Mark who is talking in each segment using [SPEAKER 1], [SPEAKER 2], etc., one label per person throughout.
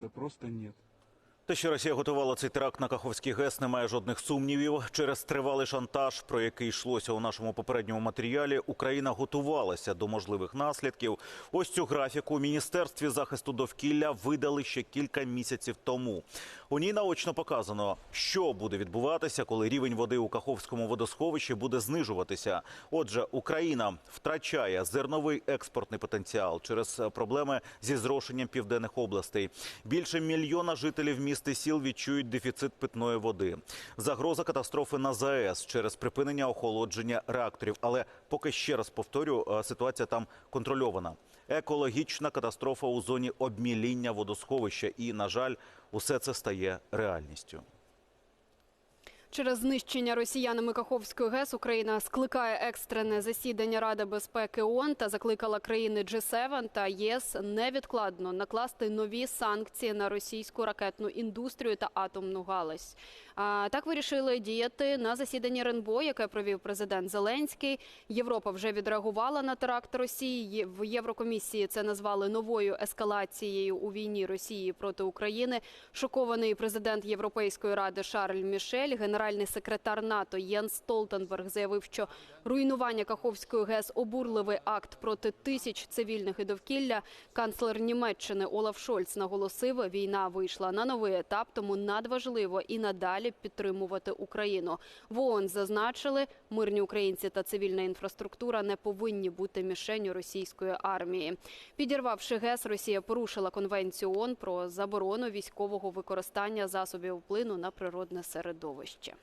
[SPEAKER 1] Да просто нет.
[SPEAKER 2] Те, що Росія готувала цей теракт на Каховський ГЕС, немає жодних сумнівів. Через тривалий шантаж, про який йшлося у нашому попередньому матеріалі, Україна готувалася до можливих наслідків. Ось цю графіку у Міністерстві захисту довкілля видали ще кілька місяців тому. У ній наочно показано, що буде відбуватися, коли рівень води у Каховському водосховищі буде знижуватися. Отже, Україна втрачає зерновий експортний потенціал через проблеми зі зрошенням південних областей. Більше мільйона жителів міст і сіл відчують дефіцит питної води. Загроза катастрофи на ЗАЕС через припинення охолодження реакторів. Але поки ще раз повторю, е, ситуація там контрольована. Екологічна катастрофа у зоні обміління водосховища, і на жаль, усе це стає реальністю.
[SPEAKER 3] Через знищення росіянами Каховської ГЕС Україна скликає екстрене засідання Ради безпеки ООН та закликала країни G7 та ЄС невідкладно накласти нові санкції на російську ракетну індустрію та атомну галузь. Так вирішили діяти на засіданні РНБО, яке провів президент Зеленський. Європа вже відреагувала на теракт Росії. В Єврокомісії це назвали новою ескалацією у війні Росії проти України. Шокований президент Європейської ради Шарль Мішель, генеральний секретар НАТО Єнс Столтенберг заявив, що руйнування Каховської ГЕС обурливий акт проти тисяч цивільних і довкілля. Канцлер Німеччини Олаф Шольц наголосив, війна вийшла на новий етап, тому надважливо і надалі підтримувати Україну. В ООН зазначили, мирні українці та цивільна інфраструктура не повинні бути мішенню російської армії. Підірвавши ГЕС, Росія порушила конвенцію ООН про заборону військового використання засобів впливу на природне середовище.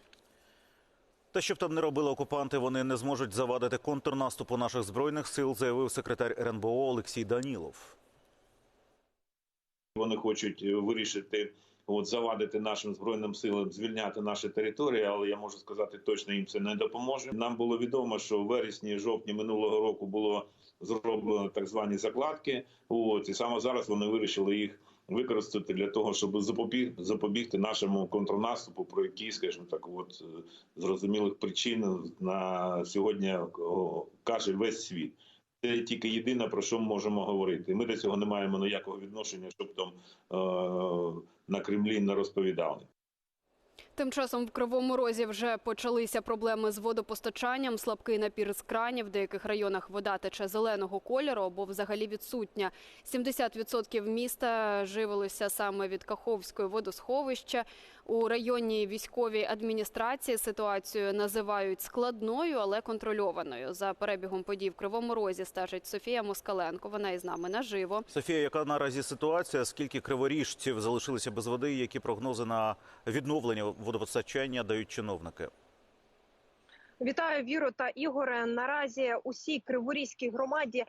[SPEAKER 2] Та щоб там не робили окупанти, вони не зможуть завадити контрнаступу наших збройних сил, заявив секретар РНБО Олексій Данілов.
[SPEAKER 4] Вони хочуть е, вирішити от завадити нашим збройним силам звільняти наші території, але я можу сказати, точно їм це не допоможе. Нам було відомо, що в вересні, жовтні минулого року було зроблено так звані закладки. От і саме зараз вони вирішили їх використати для того, щоб запобіг, запобігти нашому контрнаступу, про який, скажімо так, от е, зрозумілих причин на сьогодні каже весь світ. Це тільки єдине про що ми можемо говорити. Ми до цього не маємо ніякого відношення, щоб там е- на Кремлі не розповідали.
[SPEAKER 3] Тим часом в Кривому Розі вже почалися проблеми з водопостачанням. Слабкий напір з кранів. В деяких районах вода тече зеленого кольору або взагалі відсутня. 70% міста живилося саме від Каховської водосховища. У районній військовій адміністрації ситуацію називають складною, але контрольованою. За перебігом подій в Кривому Розі стежить Софія Москаленко. Вона із нами наживо.
[SPEAKER 2] Софія, яка наразі ситуація? Скільки криворіжців залишилися без води? Які прогнози на відновлення водопостачання дають чиновники?
[SPEAKER 5] Вітаю Віру та Ігоре. Наразі усій криворізькій громаді е,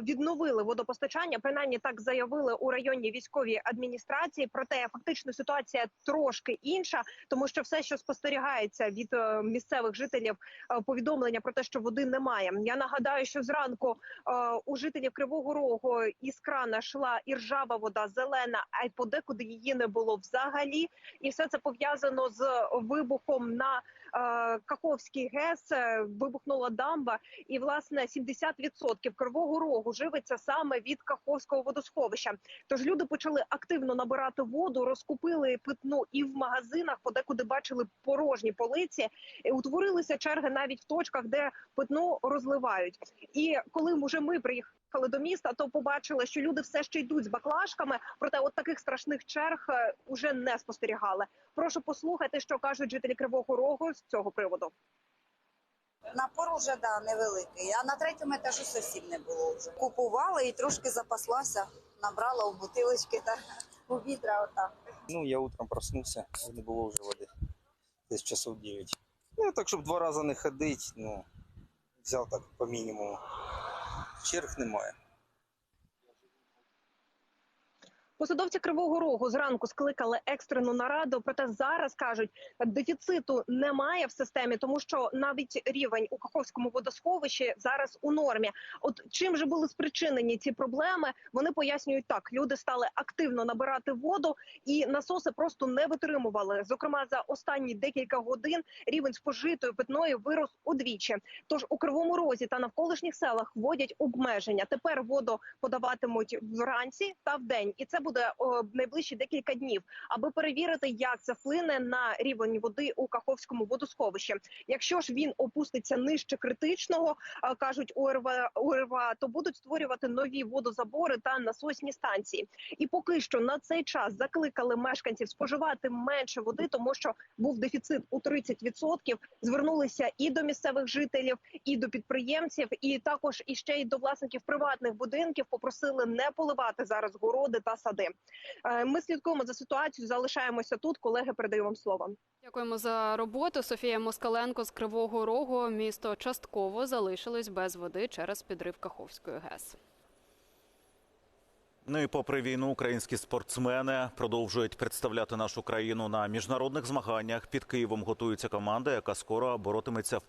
[SPEAKER 5] відновили водопостачання. Принаймні так заявили у районній військовій адміністрації. Проте фактично ситуація трошки інша, тому що все, що спостерігається від е, місцевих жителів, е, повідомлення про те, що води немає. Я нагадаю, що зранку у жителів Кривого Рогу із крана йшла і ржава вода, зелена, а й подекуди її не було взагалі. І все це пов'язано з вибухом на Каховський ГЕС. Е, Вибухнула дамба, і власне 70% Кривого Рогу живиться саме від Каховського водосховища. Тож люди почали активно набирати воду, розкупили питну і в магазинах. Подекуди бачили порожні полиці. Утворилися черги навіть в точках, де питну розливають. І коли вже ми приїхали. До міста, то побачили, що люди все ще йдуть з баклажками, проте от таких страшних черг е, уже не спостерігали. Прошу послухати, що кажуть жителі Кривого Рогу з цього приводу.
[SPEAKER 6] Напор уже да, невеликий, а на третьому етажу зовсім не було вже. Купувала і трошки запаслася, набрала у бутилочки та у відра отак.
[SPEAKER 7] Ну, я утром проснулся, не було вже води. Десь часов 9. Ну, так, щоб два рази не ходити, ну, взяв так по мінімуму. Черг немає.
[SPEAKER 5] Посадовці Кривого Рогу зранку скликали екстрену нараду. Проте зараз кажуть, дефіциту немає в системі, тому що навіть рівень у Каховському водосховищі зараз у нормі. От чим же були спричинені ці проблеми? Вони пояснюють так: люди стали активно набирати воду, і насоси просто не витримували. Зокрема, за останні декілька годин рівень спожитої питної вирос удвічі. Тож у Кривому Розі та навколишніх селах вводять обмеження. Тепер воду подаватимуть вранці та вдень, і це буде буде о, найближчі декілька днів, аби перевірити, як це вплине на рівень води у Каховському водосховищі. Якщо ж він опуститься нижче критичного, кажуть УРВ, УРВА, то будуть створювати нові водозабори та насосні станції. І поки що на цей час закликали мешканців споживати менше води, тому що був дефіцит у 30%. Звернулися і до місцевих жителів, і до підприємців, і також іще й до власників приватних будинків. Попросили не поливати зараз городи та сади. Е, Ми слідкуємо за ситуацією. Залишаємося тут. Колеги, передаю вам слово.
[SPEAKER 3] Дякуємо за роботу. Софія Москаленко з Кривого Рогу. Місто частково залишилось без води через підрив Каховської ГЕС.
[SPEAKER 2] Ну і попри війну, українські спортсмени продовжують представляти нашу країну на міжнародних змаганнях. Під Києвом готується команда, яка скоро боротиметься в